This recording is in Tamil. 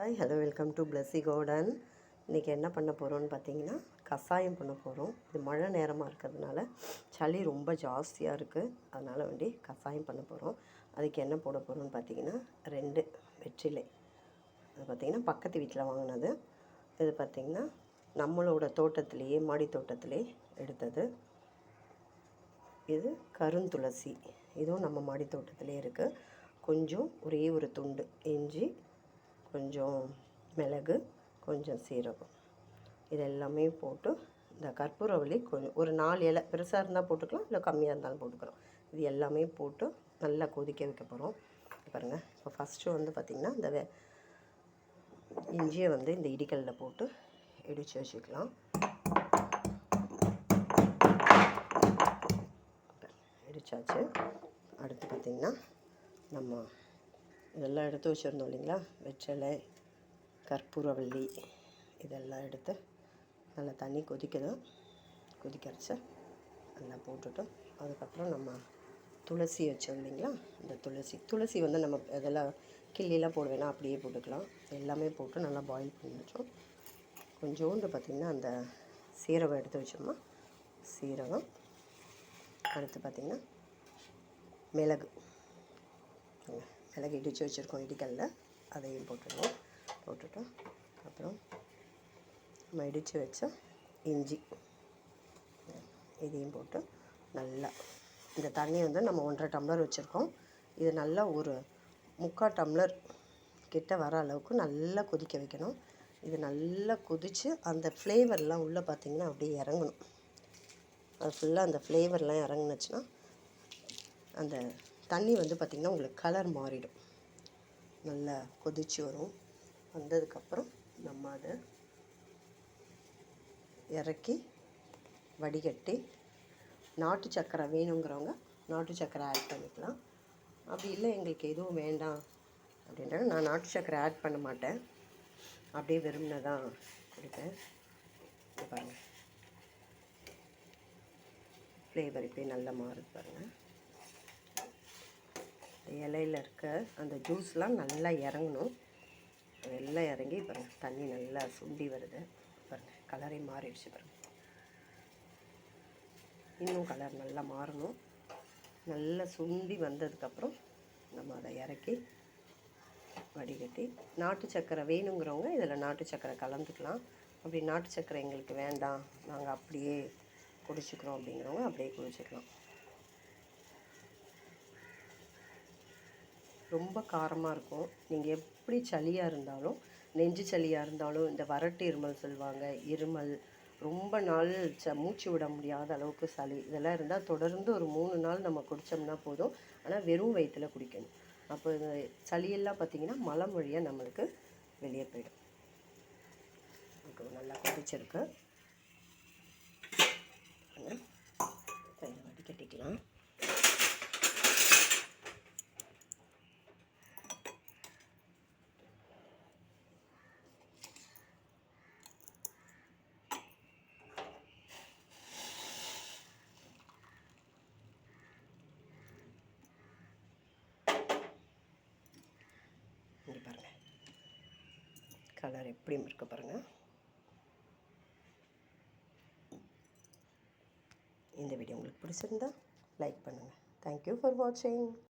Hi hello welcome to Blessy garden இன்றைக்கி என்ன பண்ண போகிறோம்னு பார்த்தீங்கன்னா கஷாயம் பண்ண போகிறோம் இது மழை நேரமாக இருக்கிறதுனால சளி ரொம்ப ஜாஸ்தியாக இருக்குது அதனால் வேண்டி கஷாயம் பண்ண போகிறோம் அதுக்கு என்ன போட போகிறோம்னு பார்த்தீங்கன்னா ரெண்டு வெற்றிலை. அது பார்த்திங்கன்னா பக்கத்து வீட்டில் வாங்கினது. இது பார்த்திங்கன்னா நம்மளோட தோட்டத்திலேயே மாடி தோட்டத்திலே எடுத்தது. இது கருந்துளசி இதுவும் நம்ம மாடி தோட்டத்திலே இருக்குது கொஞ்சம் ஒரே ஒரு துண்டு இஞ்சி கொஞ்சம் மிளகு கொஞ்சம் சீரகம். இது எல்லாமே போட்டு இந்த கற்பூரவள்ளி கொஞ்சம் ஒரு நாலு இலை பெருசாக இருந்தால் போட்டுக்கலாம் இல்லை கம்மியாக இருந்தாலும் போட்டுக்கலாம். இது எல்லாமே போட்டு நல்லா கொதிக்க வைக்க போகிறோம் பாருங்கள் இப்போ ஃபஸ்ட்டு வந்து பார்த்திங்கன்னா இந்த வே இஞ்சியை வந்து இந்த இடிக்கல்லில் போட்டு இடித்து வச்சுக்கலாம். இடித்தாச்சு அடுத்து பார்த்திங்கன்னா நம்ம இதெல்லாம் எடுத்து வச்சுருந்தோம் இல்லைங்களா? வெற்றிலை கற்பூரவள்ளி இதெல்லாம் எடுத்து நல்லா தண்ணி கொதிக்கணும். கொதிக்கரைச்சி நல்லா போட்டுட்டு அதுக்கப்புறம் நம்ம துளசி வச்சோம் இல்லைங்களா? இந்த துளசி. துளசி வந்து நம்ம இதெல்லாம் கிள்ளிலாம் போடுவேனா அப்படியே போட்டுக்கலாம். எல்லாமே போட்டு நல்லா பாயில் பண்ணி வச்சோம். கொஞ்சோண்டு பார்த்திங்கன்னா அந்த சீரகம் எடுத்து வச்சோம்னா சீரகம். அடுத்து பார்த்திங்கன்னா மிளகு. மிளகு இடித்து வச்சுருக்கோம் இடிக்கல்ல. அதையும் போட்டுடுவோம் போட்டுட்டோம். அப்புறம் நம்ம இடித்து வச்ச இஞ்சி இதையும் போட்டு நல்லா இந்த தண்ணி வந்து நம்ம ஒன்றரை டம்ளர் வச்சுருக்கோம். இது நல்லா ஒரு முக்கால் டம்ளர் கிட்ட வர அளவுக்கு நல்லா கொதிக்க வைக்கணும். இது நல்லா கொதித்து அந்த ஃப்ளேவர்லாம் உள்ளே பார்த்திங்கன்னா அப்படியே இறங்கணும். அது ஃபுல்லாக அந்த ஃப்ளேவர்லாம் இறங்குனுச்சுன்னா அந்த தண்ணி வந்து பார்த்திங்கன்னா உங்களுக்கு கலர் மாறிடும். நல்லா கொதிச்சு வரும். வந்ததுக்கப்புறம் நம்ம அதை இறக்கி வடிகட்டி நாட்டு சக்கரை வேணுங்கிறவங்க நாட்டு சக்கரை ஆட் பண்ணிக்கலாம். அப்படி இல்லை எங்களுக்கு எதுவும் வேண்டாம் அப்படின்றது நான் நாட்டு சக்கரை ஆட் பண்ண மாட்டேன். அப்படியே வெறும்னே தான் கொடுப்பேன் பாருங்கள் ஃப்ளேவர் இப்போ நல்லா மாறுது பாருங்கள் இலையில் இருக்க அந்த ஜூஸ்லாம் நல்லா இறங்கணும். எல்லாம் இறங்கி பாருங்கள் தண்ணி நல்லா சுண்டி வருது. பாருங்கள் கலரே மாறிடுச்சு பாருங்கள் இன்னும் கலர் நல்லா மாறணும். நல்லா சுண்டி வந்ததுக்கப்புறம் நம்ம அதை இறக்கி வடிகட்டி நாட்டு சக்கரை வேணுங்கிறவங்க இதில் நாட்டு சக்கரை கலந்துக்கலாம். அப்படி நாட்டு சக்கரை எங்களுக்கு வேண்டாம் நாங்கள் அப்படியே குடிச்சிக்கிறோம் அப்படிங்கிறவங்க அப்படியே குடிச்சிக்கலாம். ரொம்ப காரமாக இருக்கும். நீங்கள் எப்படி சளியாக இருந்தாலும் நெஞ்சு சளியாக இருந்தாலும் இந்த வறட்டு இருமல் சொல்லுவாங்க. இருமல் ரொம்ப நாள் ச மூச்சு விட முடியாத அளவுக்கு சளி இதெல்லாம் இருந்தால் தொடர்ந்து ஒரு மூணு நாள் நம்ம குடித்தோம்னா போதும். ஆனால் வெறும் வயிற்றில் குடிக்கணும். அப்போ இந்த சளியெல்லாம் பார்த்திங்கன்னா மலம் வழியாக நம்மளுக்கு வெளியே போயிடும். நல்லா கொதிச்சிருக்கு. கலர் எப்படி இருக்க பாருங்கள் இந்த வீடியோ உங்களுக்கு பிடிச்சிருந்தா லைக் பண்ணுங்கள் தேங்க்யூ ஃபார் வாட்சிங்